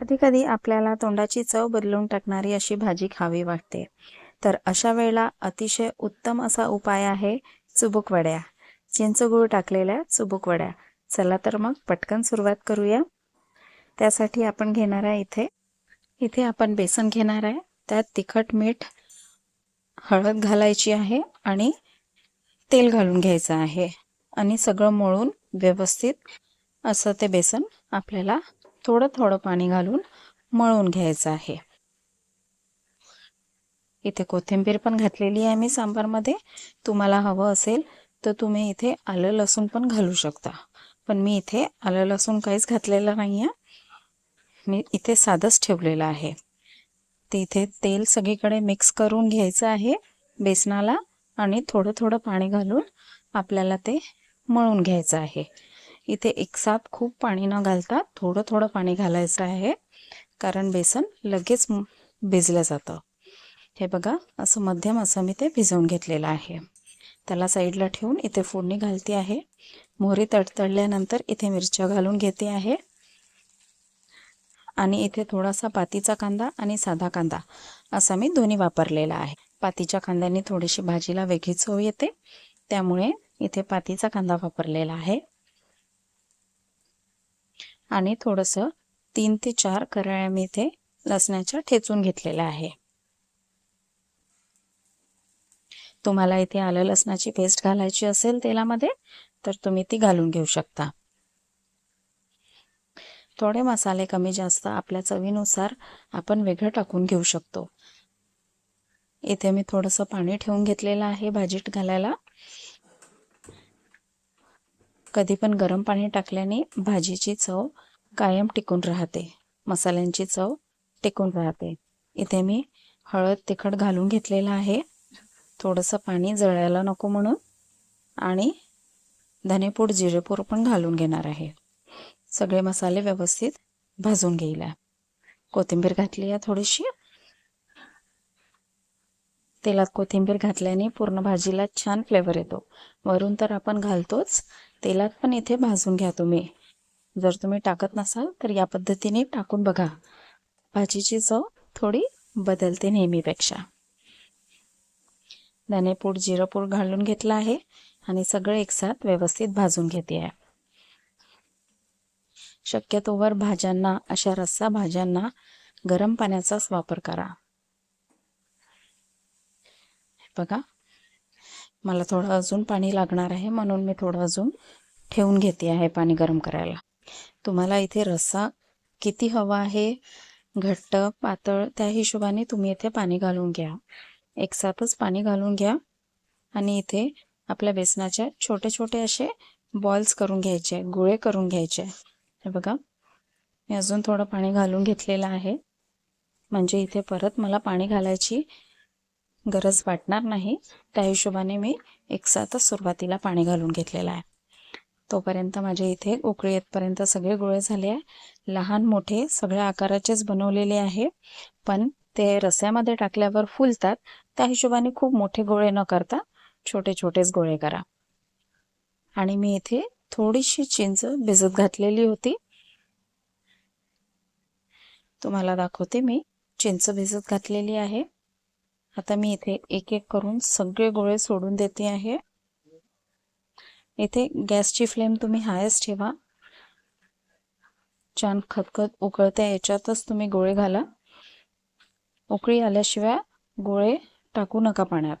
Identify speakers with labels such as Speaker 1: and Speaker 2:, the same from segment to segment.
Speaker 1: कधी कधी आपल्याला तोंडाची चव बदलून टाकणारी अशी भाजी खावी वाटते. तर अशा वेळेला अतिशय उत्तम असा उपाय आहे चुबुक वड्या. चिंचगूळ टाकलेल्या चुबुक वड्या. चला तर मग पटकन सुरुवात करूया. त्यासाठी आपण घेणार आहे इथे इथे आपण बेसन घेणार आहे. त्यात तिखट मीठ हळद घालायची आहे आणि तेल घालून घ्यायचं आहे. आणि सगळं मळून व्यवस्थित असं ते बेसन आपल्याला थोडं थोडं पाणी घालून मळून घ्यायचं आहे. इथे कोथिंबीर पण घातलेली आहे मी सांबारमध्ये. तुम्हाला हवं असेल तर तुम्ही इथे आलं लसूण पण घालू शकता. पण मी इथे आलं लसूण काहीच घातलेलं नाही आहे मी इथे साधंच ठेवलेलं आहे. ते इथे तेल सगळीकडे मिक्स करून घ्यायचं आहे बेसनाला आणि थोडं थोडं पाणी घालून आपल्याला ते मळून घ्यायचं आहे. इथे एकसाथ खूप पाणी न घालता थोडं थोडं पाणी घालायचं आहे. कारण बेसन लगेच भिजलं जातं. हे बघा असं मध्यम असं मी ते भिजवून घेतलेलं आहे. त्याला साईडला ठेवून इथे फोडणी घालते आहे. मोहरी तडतडल्यानंतर इथे मिरच्या घालून घेते आहे. आणि इथे थोडासा पातीचा कांदा आणि साधा कांदा असा मी दोन्ही वापरलेला आहे. पातीच्या कांद्याने थोडीशी भाजीला वेगळी चव येते. त्यामुळे इथे पातीचा कांदा वापरलेला आहे. आणि थोडंसं तीन ते चार कराळ्या मी इथे लसणाच्या ठेचून घेतलेल्या आहे. तुम्हाला इथे आलं लसणाची पेस्ट घालायची असेल तेलामध्ये तर तुम्ही ती घालून घेऊ शकता. थोडे मसाले कमी जास्त आपल्या चवीनुसार आपण वेगळं टाकून घेऊ शकतो. इथे मी थोडंसं पाणी ठेवून घेतलेलं आहे भाजीत घालायला. कधी पण गरम पाणी टाकल्याने भाजीची चव कायम टिकून राहते. मसाल्यांची चव टिकून राहते. इथे मी हळद तिखट घालून घेतलेलं आहे. थोडंसं पाणी जळायला नको म्हणून आणि धनेपूड जिरेपूड पण घालून घेणार आहे. सगळे मसाले व्यवस्थित भाजून घेईल कोथिंबीर घातली आहे थोडीशी. तेलात कोथिंबीर घातल्याने पूर्ण भाजीला छान फ्लेवर येतो. वरून तर आपण घालतोच. तेलात पण इथे भाजून घ्या तुम्ही. जर तुम्ही टाकत नसाल तर या पद्धतीने टाकून बघा. भाजीची चव थोडी बदलते नेहमीपेक्षा. धनेपूड जिरपूड घालून घेतला आहे आणि सगळं एकसाथ व्यवस्थित भाजून घेते आहे शक्यतोवर भाज्यांना अशा रस्सा भाज्यांना गरम पाण्याचाच वापर करा. बघा. मला थोडं अजून पाणी लागणार आहे म्हणून मी थोडं अजून ठेवून घेते आहे पाणी गरम करायला. तुम्हाला इथे रस्सा किती हवा आहे घट्ट पातळ त्या हिशोबाने तुम्ही इथे पाणी घालून घ्या. एकसाथच पाणी घालून घ्या आणि इथे आपल्या बेसनाचे छोटे छोटे असे बॉल्स करून घ्यायचे गोळे करून घ्यायचे हे बघा. मी अजून थोडं पाणी घालून घेतलेलं आहे. म्हणजे इथे परत मला पाणी घालायची गरज वाटणार नाही. त्या हिशोबाने मी एकसाथच सुरुवातीला पाणी घालून घेतलेलं आहे. तोपर्यंत माझे इथे उकळी येतपर्यंत सगळे गोळे झाले आहे. लहान मोठे सगळ्या आकाराचेच बनवलेले आहे. पण ते रस्यामध्ये टाकल्यावर फुलतात. त्या हिशोबाने खूप मोठे गोळे न करता छोटे छोटेच गोळे करा. आणि मी इथे थोडीशी चिंच भिजत घातलेली होती. तुम्हाला दाखवते मी. चिंच भिजत घातलेली आहे. आता मी इथे एक एक करून सगळे गोळे सोडून देते आहे. इथे गॅसची फ्लेम तुम्ही हायच ठेवा. छान खतखत उकळत्या याच्यातच तुम्ही गोळे घाला. उकळी आल्याशिवाय गोळे टाकू नका पाण्यात.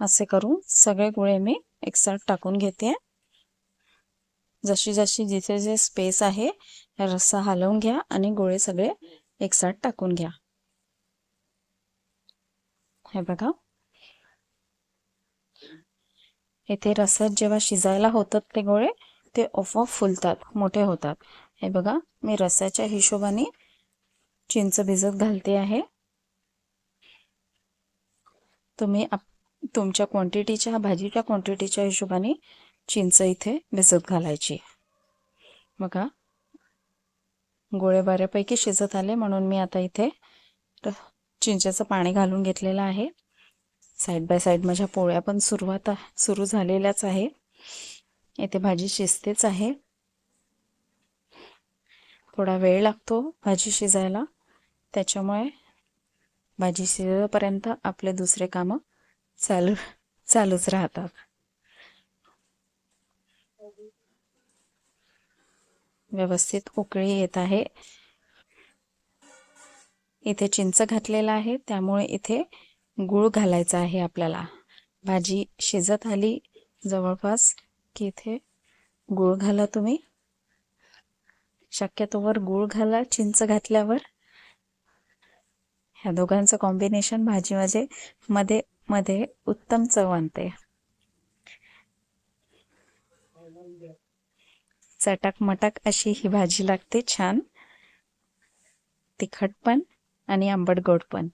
Speaker 1: असे करून सगळे गोळे मी एकसाथ टाकून घेते. जशी जशी जिथे जे स्पेस आहे रस्सा हलवून घ्या आणि गोळे सगळे एकसाट टाकून घ्या. हे बघा. येथे रसात जेव्हा शिजायला होतात ते गोळे ते ऑफ ऑफ फुलतात मोठे होतात. हे बघा मी रस्स्याच्या हिशोबाने चिंच भिजत घालते आहे. तुम्ही तुमच्या क्वांटिटीच्या भाजीच्या क्वांटिटीच्या हिशोबाने चिंच इथे भिजत घालायची. बघा गोळे बऱ्यापैकी शिजत आले म्हणून मी आता इथे चिंचेचं पाणी घालून घेतलेलं आहे. साईड बाय साईड माझ्या पोळ्या पण सुरुवात सुरू झालेल्याच आहे. इथे भाजी शिजतेच आहे. थोडा वेळ लागतो भाजी शिजायला. त्याच्यामुळे भाजी शिजेपर्यंत आपले दुसरे कामं चालू चालूच राहतात. व्यवस्थित उकळी येत आहे. इथे चिंच घातलेला आहे. त्यामुळे इथे गूळ घालायचा आहे आपल्याला. भाजी शिजत आली जवळपास की इथे गूळ घाला तुम्ही. शक्यतोवर गूळ घाला चिंच घातल्यावर. ह्या दोघांचं कॉम्बिनेशन भाजी माझे मध्ये मध्ये उत्तम चव आणते. चटक मटक अशी ही भाजी लागते छान. तिखट पण आणि आंबट गोड पण.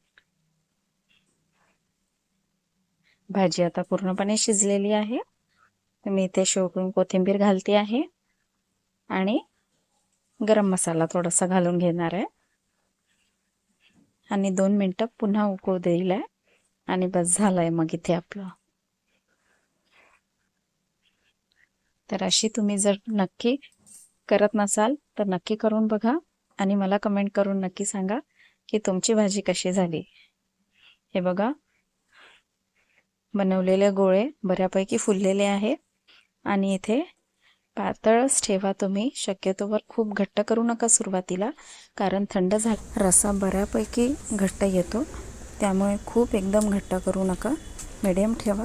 Speaker 1: भाजी आता पूर्णपणे शिजलेली आहे. मी इथे शेवटून कोथिंबीर घालते आहे. आणि गरम मसाला थोडासा घालून घेणार आहे. आणि दोन मिनटं पुन्हा उकळू देईल आहे. आणि बस झालाय मग इथे आपलं. तर अशी तुम्ही जर नक्की करत नसाल तर नक्की करून बघा आणि मला कमेंट करून नक्की सांगा की तुमची भाजी कशी झाली. हे बघा. बनवलेले गोळे बऱ्यापैकी फुललेले आहे आणि इथे पातळच ठेवा तुम्ही. शक्यतोवर खूप घट्ट करू नका सुरुवातीला कारण थंड झा रसा बऱ्यापैकी घट्ट येतो. त्यामुळे खूप एकदम घट्ट करू नका. मिडियम ठेवा.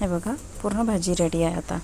Speaker 1: हे बघा पूर्ण भाजी रेडी आहे आता.